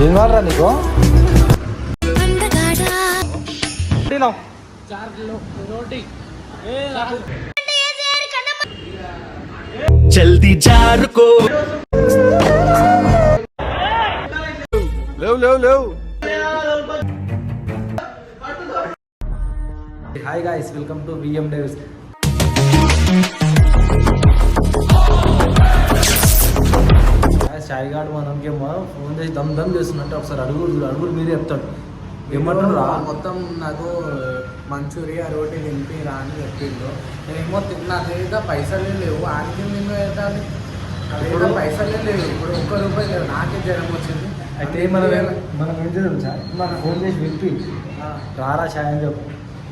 ఏం కావాలరా నీకు. జల్దీ జారుకో. లేవు లేవు లేవు. హాయ్ గాయ్స్ వెల్కమ్ టు విఎం డేవిస్ షాయి గాడు మనకేమో ఫోన్ చేసి దమ్ దమ్ చేస్తున్నట్టు ఒకసారి అడుగురు అడుగురు మీరే చెప్తాడు. ఏమంటారు రా? మొత్తం నాకు మంచూరియా రోటీ తినిపి రా అని చెప్పిండు. నేనేమో తిన్నా లేదా పైసలే లేవు. ఆనికి నేను పెట్టాలి లేదా పైసలే లేవు. ఇప్పుడు ఒక్క రూపాయి లేవు. నాకే జ్వరం వచ్చింది. అయితే మనం మనం ఏం చేద్దాం సార్? మనం ఫోన్ చేసి విప్పి రారా అని చెప్పు.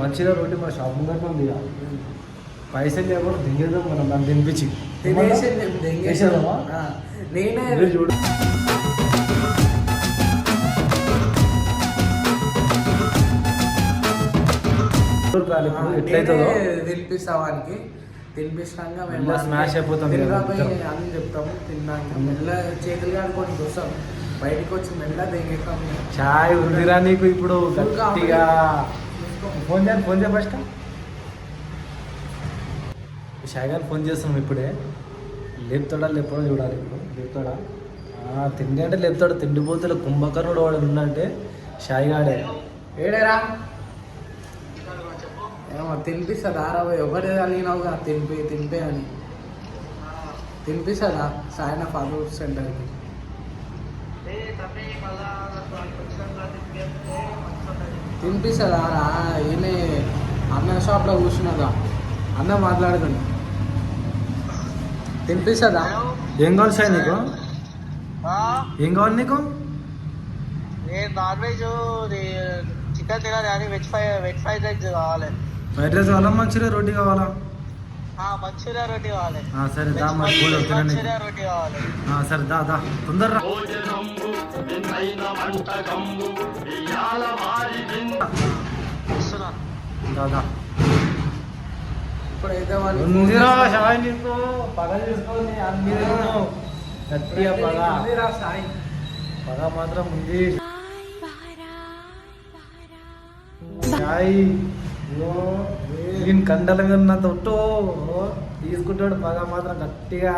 మంచిగా రోడ్డు మన షాప్ ముందర ఉంది ఇక. పైసలు లేకుండా దిగేద్దాం మనం దాన్ని తినిపించి. నేను చూడు. తినిపిస్తావానికి. తినిపిస్తాక మెల్ల smash అయిపోతాం. అని చెప్తాము తిన్నాక మెల్ల చేతులు కాడుకొని చూస్తాం బయటికి వచ్చి మెల్ల దెంగేస్తాం చాయ్ ఉందిరా నీకు ఇప్పుడు గట్టిగా. ఫోన్ చేయండి ఫోన్ చేయ ఫస్ట్. షాయ్ ఫోన్ చేస్తున్నాం ఇప్పుడే. లేపుతాడా లేపడో చూడాలి ఇప్పుడు. లేపుతాడా? తిండి అంటే లేపుతాడు. తిండిపోతులు కుంభకర్ణుడు వాడు ఉందంటే షాయిగాడే. ఏడేరా? ఏమో తినిపిస్తుందా ఆరా ఎవరు అడిగినావుగా తినిపి తినిపి అని. తినిపిస్తుందా సాయన ఫాదర్ సెంటర్కి. తినిపిస్తుందా రా ఈయన అన్న షాప్లో కూర్చున్నదా అన్న మాట్లాడుతుంది తినిపిస్తుందా ఏం కావాలి షాయ్ నీకు? ఏం కావాలి నీకు? నేను నాన్ వెజ్ చికెన్ తినాలి కానీ veg fry veg fried rice కావాలి. ఫ్రైడ్ రైస్ కావాలా రోటీ మంచూరియా రోటీ కావాలి. సరే దా మంచూరియా రోటీ కావాలి. సరే దా దా తొందరరా. ఇస్తున్నాను దా దా ఇప్పుడు అయితే వాళ్ళు ఉందిరా షాయ్ నీకు పగ చేసుకొని అన్ని గట్టిగా సాయి. పగ మాత్రం ఉంది. దీని కండల మీద ఉన్నంత ఒట్టో తీసుకుంటాడు. పగ మాత్రం గట్టిగా.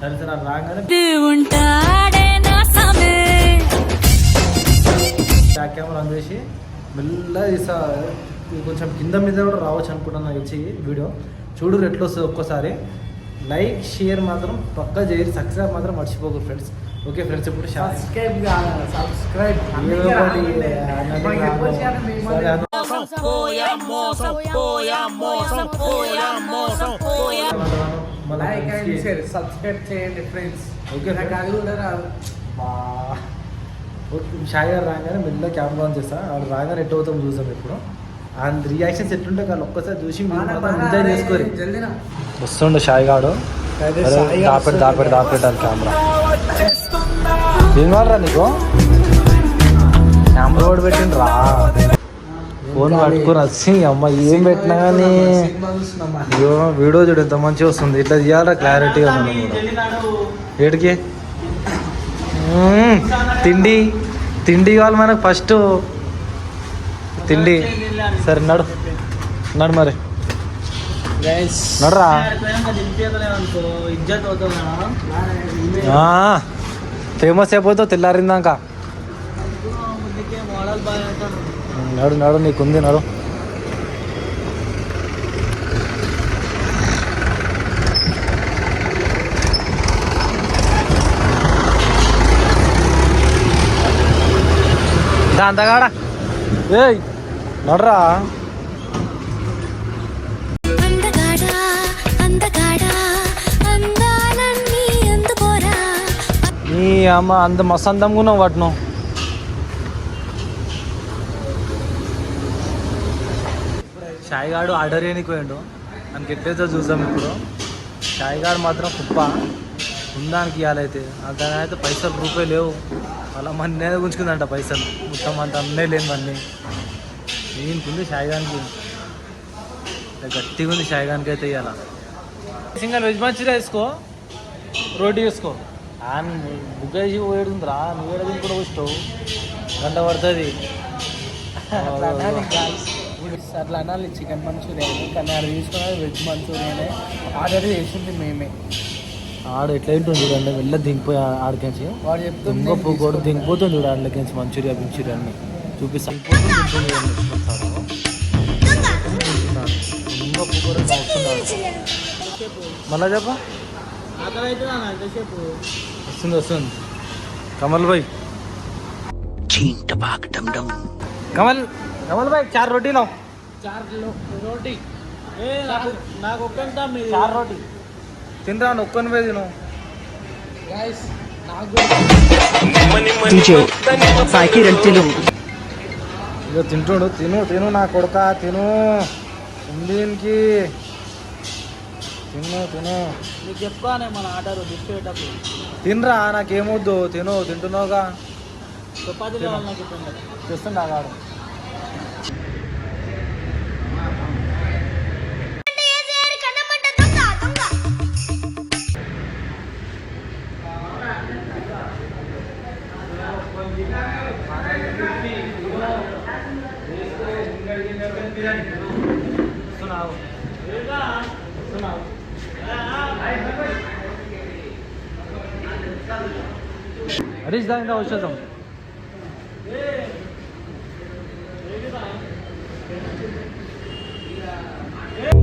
సరే సరే రాగానే ఉంటాడే నా సమే. బ్యాక్ కెమెరా ఆన్ చేసి మెల్లగా తీసా ఇది కొంచెం కింద మీద కూడా రావచ్చు అనుకుంటున్నా వచ్చి వీడియో. చూడు ఎట్లా వస్తుంది ఒక్కసారి. లైక్ షేర్ మాత్రం పక్కా చేయరు సబ్స్క్రైబ్ మాత్రం మర్చిపోకూరు ఫ్రెండ్స్ ఓకే ఫ్రెండ్స్ ఇప్పుడు subscribe subscribe like and share చేయండి ఫ్రెండ్స్ Okay, నాకు అది కూడా రాదు. బా. ఓకే, షాయ్ గారు రాగానే మెల్ల కెమెరా ఆన్ చేస్తా. వాడు రాగానే ఎట్ అవుతాం చూసాం ఇప్పుడు. అండ్ రియాక్షన్స్ ఎట్లుంటే వాళ్ళు ఒక్కసారి చూసి ఎంజాయ్ చేసుకోరు. వస్తుండు షాయ్ గాడు దాపెట్టి దాపెట్టి దాపెట్టాలి కెమెరా ఏం కావాలరా నీకు? కెమెరా కూడా పెట్టిండు రా ఫోన్ పట్టుకుని వచ్చి అమ్మ ఏం పెట్టినా కానీ. వీడియో చూడు ఎంత మంచిగా వస్తుంది. ఇట్లా తీయాలా క్లారిటీగా మనం కూడా ఏడికి. తిండి. తిండి కావాలి మనకు ఫస్ట్ తిండి. సరే నడు నడు మరి నడరా ఫేమస్ అయిపోతావు తెల్లారిందాక నడు నడు నీకుంది నడు దాంతగాడ ఏయ్ నడరా నీ అమ్మ అంత మస్తు అందంగా ఉన్నావు వాటిను షాయిగాడు ఆర్డర్ చేయడానికి పోయిండు మనకి ఎట్లయితే చూసాం ఇప్పుడు షాయిగాడు మాత్రం కుప్ప ఉందానికి ఇవ్వాలైతే దాని అయితే పైసలు రూపాయలు లేవు అలా మన నేనే గుంజుకుందంట పైసలు మొత్తం అంత అన్నీ లేని అన్నీ దీనికి షాయిగానికి. గట్టిగా ఉంది షాయిగానికి అయితే ఇవ్వాల సింగల్ వెజ్ మంచూరియా వేసుకో రోటీ వేసుకో. ఆయన బుక్ చేసి పోయేడుందిరా నువ్వు ఏడ కూడా వస్తావు గంట పడుతుంది. అట్లా అనాలి చికెన్ మంచూరియన్ కానీ ఆడ తీసుకున్నది వెజ్ మంచూరియన్. ఆర్డర్ చేసింది మేమే. ఆడు ఎట్లా ఉంటుంది చూడండి వెళ్ళ దింగిపోయి ఆడికించి వాడు తీసుకుంటా. దింగిపోతుంది చూడు ఆడలకించి మంచూరియా మంచూరియా అన్ని. చూపిస్తాను. మళ్ళా చెప్ప. వస్తుంది వస్తుంది. కమల్ భాయ్ కమల్ కమల్ భాయ్ చార్ రోటీ లో- రోటీ ఏ నాకు ఒక్కంత చార్ రోటీ. తినరా నొక్కని పోయి తిను. నాకు Rentilu ఇక తింటుడు. తిను తిను నా కొడుక తిను. దీనికి తిను తిను. నీకు చెప్పుకోనే మన ఆర్డర్ తినరా నాకేమొద్దు. తిను తింటున్నావుగా. చపాతీ కావాలి నాకు ఇప్పుడు. తెస్తుండా కాడు హరీష్ దా ఇంకా వచ్చేద్దాం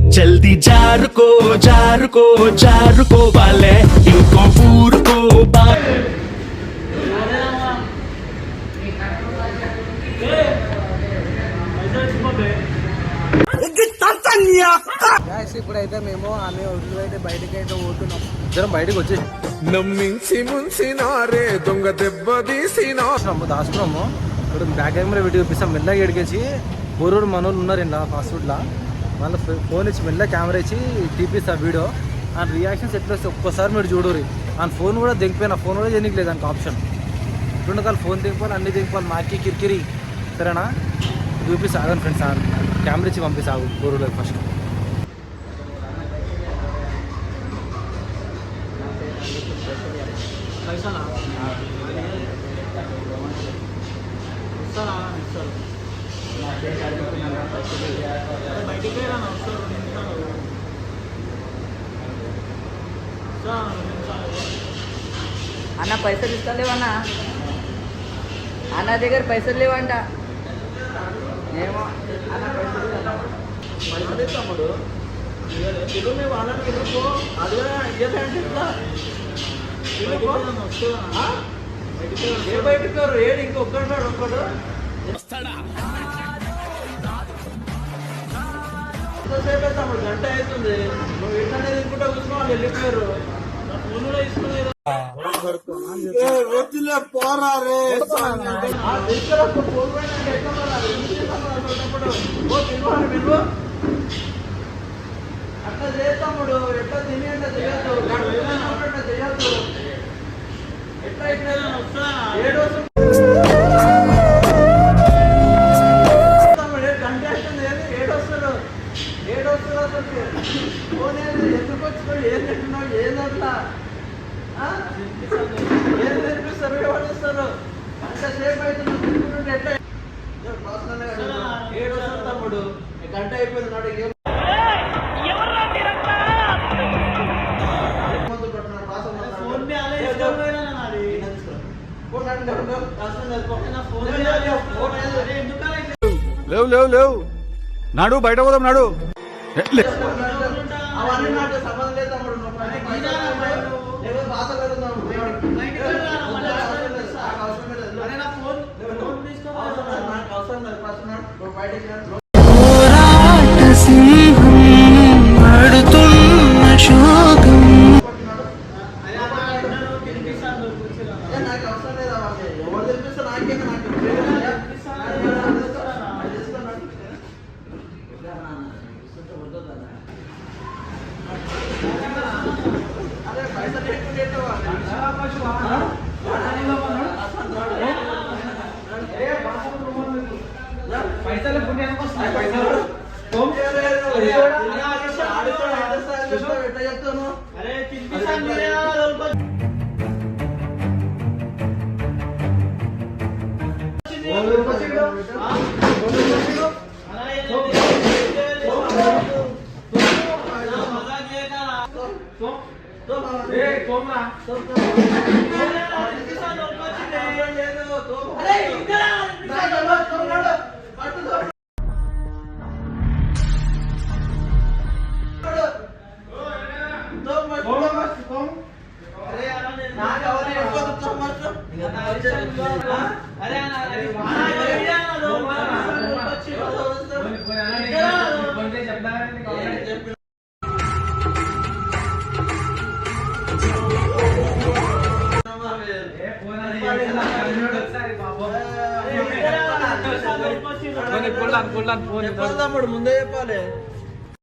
జల్దీ జారుకో జారుకో జారుకో వాలే ఇంకో ఊరుకో బా గైస్ ఇప్పుడైతే మేము ఆమె ఒడ్లు అయితే బయటకి అయితే పోతున్నాం ఇద్దరం బయటకు వచ్చేసి నమ్మించి ముంచినారే దొంగ దెబ్బ తీసినా. దాచుకున్నాము దాచుకున్నాము బ్యాక్ కెమెరా వీడియో చూపిస్తాం. మెల్లగా ఎడిగేసి బోరూరు మనోళ్ళు ఉన్నారు ఇలా ఫాస్ట్ ఫుడ్లో మళ్ళీ ఫోన్ ఇచ్చి మెల్లగా కెమెరా ఇచ్చి తీపిస్తా వీడియో. ఆ రియాక్షన్స్ ఎట్లా వస్తే ఒక్కసారి మీరు చూడరు. ఆ ఫోన్ కూడా దింగిపోయిన ఫోన్ కూడా చేయడానికి లేదు ఆప్షన్ ఇప్పుడు కాలు ఫోన్ దింపాలి అన్ని దింపాలి. మాకి కిరికిరి. సరేనా? చూపిస్తా ఆగండి ఫ్రెండ్స్ కెమెరా ఇచ్చి పంపిస్తా ఆగు. ఫస్ట్ పైసలా? ఇస్తారా ఇస్తారు బయటికి వెళ్ళాను వస్తారు. నిమిషాలు అన్న పైసలు ఇస్తలేవన్నా? అన్న దగ్గర పైసలు లేవంట. ఏమో అన్న పైసలు తమ్ముడు తెలుగు మేము వాళ్ళని అది వస్తుందా ఏ ఏడు ఒక్కడు గంట అవుతుంది నువ్వు ఇట్లనే తీసుకుంటా కూర్చున్నా వాళ్ళు వెళ్ళిపోయారు నా ఫోన్ కూడా తీసుకురా, ఫోన్ ఎట్లా మరి? అది ఎందుకు చేస్తావు మరి అటువంటిప్పుడు? ఓ, పిలువు అని పిలువు. అట్లా చేస్తాముడు ఎట్లా తిని అంటే చేయొద్దు చేయొద్దు ఎట్లా ఇట్లా ఏడు వస్తారు వస్తారు? ఎందుకు వచ్చినావు? ఏం తింటున్నావు? ఏది అట్లా ఆ? ఏం నేర్పిస్తారు ఎవరు ఇస్తారు అంత సేపు అయితే తిరుగుతుంటే ఎట్లా? ఏడు వస్తారు తమ్ముడు? గంట అయిపోయింది నాడు లేవు లేవు. నాడు బయట పోదాం నాడు. నాకు సంబంధం లేదు తమ్ముడు నువ్వు పని పైసలు లేవు. అరే ఇక్కడ చెప్తాను అరే పోనీ, పోనీ, ముందే చెప్పాలి